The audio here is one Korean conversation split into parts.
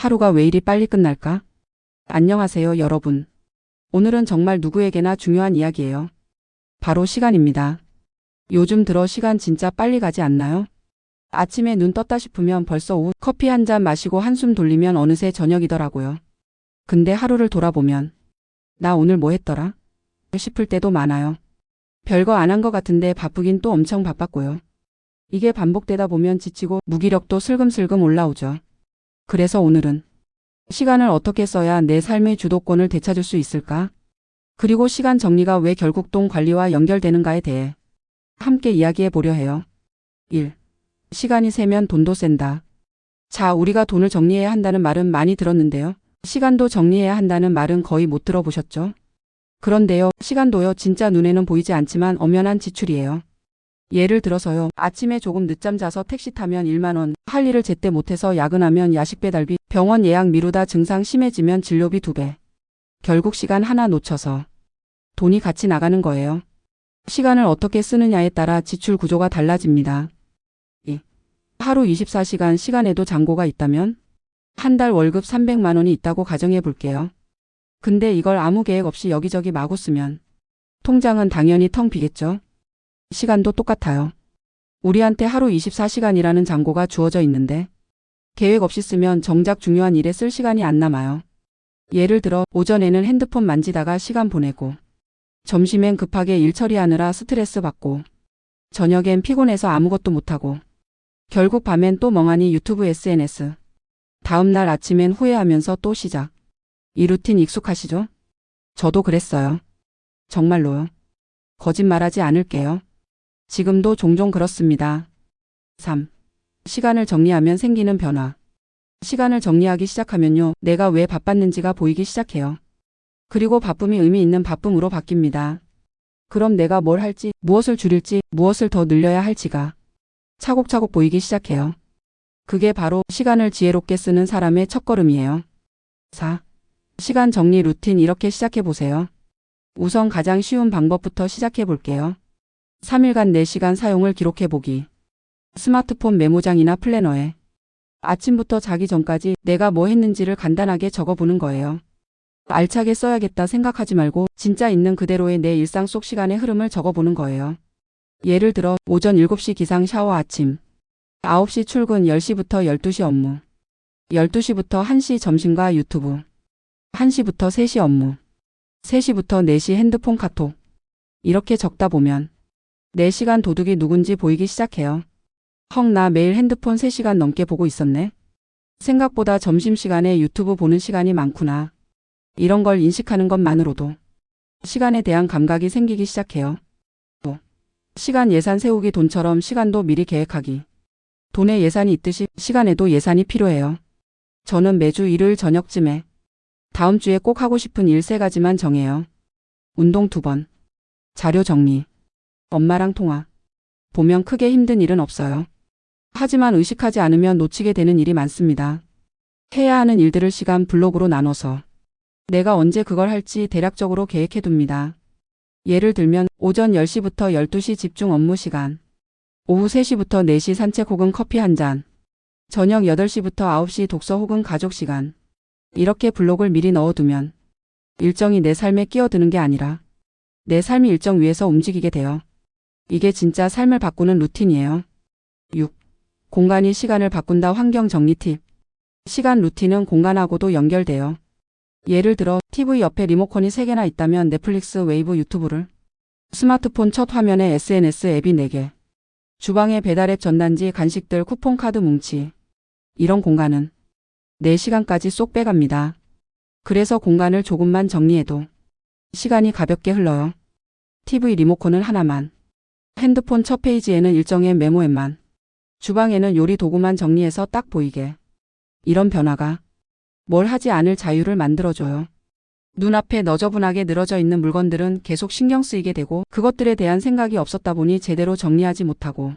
하루가 왜 이리 빨리 끝날까? 안녕하세요, 여러분. 오늘은 정말 누구에게나 중요한 이야기예요. 바로 시간입니다. 요즘 들어 시간 진짜 빨리 가지 않나요? 아침에 눈 떴다 싶으면 벌써 오후 커피 한 잔 마시고 한숨 돌리면 어느새 저녁이더라고요. 근데 하루를 돌아보면 나 오늘 뭐 했더라? 싶을 때도 많아요. 별거 안 한 것 같은데 바쁘긴 또 엄청 바빴고요. 이게 반복되다 보면 지치고 무기력도 슬금슬금 올라오죠. 그래서 오늘은 시간을 어떻게 써야 내 삶의 주도권을 되찾을 수 있을까? 그리고 시간 정리가 왜 결국 돈 관리와 연결되는가에 대해 함께 이야기해 보려 해요. 1. 시간이 세면 돈도 센다. 자, 우리가 돈을 정리해야 한다는 말은 많이 들었는데요. 시간도 정리해야 한다는 말은 거의 못 들어보셨죠? 그런데요, 시간도요, 진짜 눈에는 보이지 않지만 엄연한 지출이에요. 예를 들어서요, 아침에 조금 늦잠 자서 택시 타면 1만원, 할 일을 제때 못해서 야근하면 야식 배달비, 병원 예약 미루다 증상 심해지면 진료비 2배. 결국 시간 하나 놓쳐서 돈이 같이 나가는 거예요. 시간을 어떻게 쓰느냐에 따라 지출 구조가 달라집니다. 2. 하루 24시간 시간에도 잔고가 있다면? 한 달 월급 300만 원이 있다고 가정해 볼게요. 근데 이걸 아무 계획 없이 여기저기 마구 쓰면 통장은 당연히 텅 비겠죠? 시간도 똑같아요. 우리한테 하루 24시간이라는 잔고가 주어져 있는데 계획 없이 쓰면 정작 중요한 일에 쓸 시간이 안 남아요. 예를 들어 오전에는 핸드폰 만지다가 시간 보내고 점심엔 급하게 일 처리하느라 스트레스 받고 저녁엔 피곤해서 아무것도 못하고 결국 밤엔 또 멍하니 유튜브 SNS 다음날 아침엔 후회하면서 또 시작. 이 루틴 익숙하시죠? 저도 그랬어요. 정말로요. 거짓말하지 않을게요. 지금도 종종 그렇습니다. 3. 시간을 정리하면 생기는 변화. 시간을 정리하기 시작하면요, 내가 왜 바빴는지가 보이기 시작해요. 그리고 바쁨이 의미 있는 바쁨으로 바뀝니다. 그럼 내가 뭘 할지, 무엇을 줄일지, 무엇을 더 늘려야 할지가 차곡차곡 보이기 시작해요. 그게 바로 시간을 지혜롭게 쓰는 사람의 첫걸음이에요. 4. 시간 정리 루틴 이렇게 시작해 보세요. 우선 가장 쉬운 방법부터 시작해 볼게요. 3일간 4시간 사용을 기록해 보기. 스마트폰 메모장이나 플래너에 아침부터 자기 전까지 내가 뭐 했는지를 간단하게 적어 보는 거예요. 알차게 써야겠다 생각하지 말고 진짜 있는 그대로의 내 일상 속 시간의 흐름을 적어 보는 거예요. 예를 들어 오전 7시 기상 샤워 아침 9시 출근 10시부터 12시 업무 12시부터 1시 점심과 유튜브 1시부터 3시 업무 3시부터 4시 핸드폰 카톡 이렇게 적다 보면 4시간 도둑이 누군지 보이기 시작해요. 헉 나 매일 핸드폰 3시간 넘게 보고 있었네. 생각보다 점심시간에 유튜브 보는 시간이 많구나. 이런 걸 인식하는 것만으로도 시간에 대한 감각이 생기기 시작해요. 또 시간 예산 세우기 돈처럼 시간도 미리 계획하기. 돈에 예산이 있듯이 시간에도 예산이 필요해요. 저는 매주 일요일 저녁쯤에 다음 주에 꼭 하고 싶은 일 세 가지만 정해요. 운동 두 번. 자료 정리. 엄마랑 통화. 보면 크게 힘든 일은 없어요. 하지만 의식하지 않으면 놓치게 되는 일이 많습니다. 해야 하는 일들을 시간 블록으로 나눠서 내가 언제 그걸 할지 대략적으로 계획해 둡니다. 예를 들면 오전 10시부터 12시 집중 업무 시간, 오후 3시부터 4시 산책 혹은 커피 한 잔, 저녁 8시부터 9시 독서 혹은 가족 시간. 이렇게 블록을 미리 넣어두면 일정이 내 삶에 끼어드는 게 아니라 내 삶이 일정 위에서 움직이게 돼요. 이게 진짜 삶을 바꾸는 루틴이에요. 6. 공간이 시간을 바꾼다 환경 정리 팁. 시간 루틴은 공간하고도 연결돼요. 예를 들어 TV 옆에 리모컨이 3개나 있다면 넷플릭스, 웨이브, 유튜브를 스마트폰 첫 화면에 SNS 앱이 4개 주방에 배달앱 전단지, 간식들, 쿠폰카드 뭉치 이런 공간은 4시간까지 쏙 빼갑니다. 그래서 공간을 조금만 정리해도 시간이 가볍게 흘러요. TV 리모컨은 하나만 핸드폰 첫 페이지에는 일정의 메모 앱만 주방에는 요리 도구만 정리해서 딱 보이게 이런 변화가 뭘 하지 않을 자유를 만들어줘요. 눈앞에 너저분하게 늘어져 있는 물건들은 계속 신경 쓰이게 되고 그것들에 대한 생각이 없었다 보니 제대로 정리하지 못하고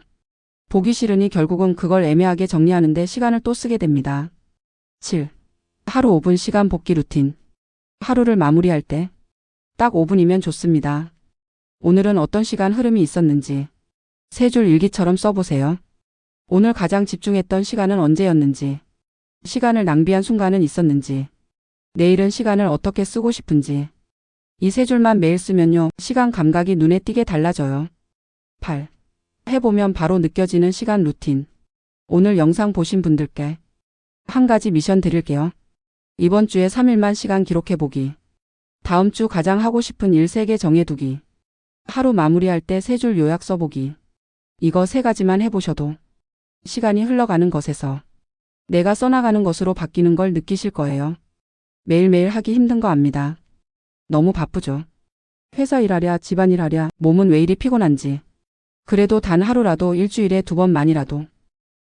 보기 싫으니 결국은 그걸 애매하게 정리하는데 시간을 또 쓰게 됩니다. 7. 하루 5분 시간 복귀 루틴. 하루를 마무리할 때 딱 5분이면 좋습니다. 오늘은 어떤 시간 흐름이 있었는지 세 줄 일기처럼 써보세요. 오늘 가장 집중했던 시간은 언제였는지 시간을 낭비한 순간은 있었는지, 내일은 시간을 어떻게 쓰고 싶은지, 이 세 줄만 매일 쓰면요, 시간 감각이 눈에 띄게 달라져요. 8. 해보면 바로 느껴지는 시간 루틴. 오늘 영상 보신 분들께 한 가지 미션 드릴게요. 이번 주에 3일만 시간 기록해보기. 다음 주 가장 하고 싶은 일 3개 정해두기. 하루 마무리할 때 세 줄 요약 써보기. 이거 세 가지만 해보셔도 시간이 흘러가는 것에서 내가 써나가는 것으로 바뀌는 걸 느끼실 거예요. 매일매일 하기 힘든 거 압니다. 너무 바쁘죠. 회사 일하랴, 집안일 하랴, 몸은 왜 이리 피곤한지. 그래도 단 하루라도 일주일에 두 번만이라도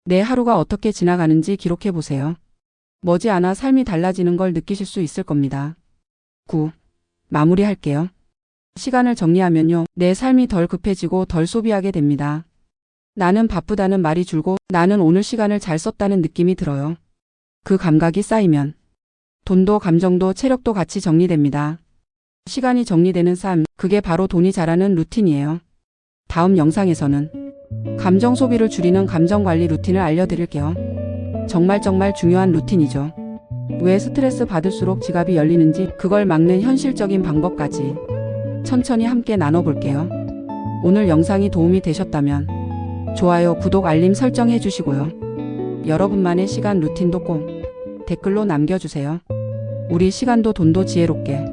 내 하루가 어떻게 지나가는지 기록해 보세요. 머지않아 삶이 달라지는 걸 느끼실 수 있을 겁니다. 9. 마무리할게요. 시간을 정리하면요, 내 삶이 덜 급해지고 덜 소비하게 됩니다. 나는 바쁘다는 말이 줄고 나는 오늘 시간을 잘 썼다는 느낌이 들어요. 그 감각이 쌓이면 돈도 감정도 체력도 같이 정리됩니다. 시간이 정리되는 삶, 그게 바로 돈이 자라는 루틴이에요. 다음 영상에서는 감정 소비를 줄이는 감정 관리 루틴을 알려드릴게요. 정말 정말 중요한 루틴이죠. 왜 스트레스 받을수록 지갑이 열리는지 그걸 막는 현실적인 방법까지 천천히 함께 나눠볼게요. 오늘 영상이 도움이 되셨다면 좋아요, 구독, 알림 설정 해 주시고요. 여러분만의 시간 루틴도 꼭 댓글로 남겨주세요. 우리 시간도 돈도 지혜롭게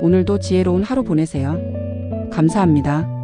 오늘도 지혜로운 하루 보내세요. 감사합니다.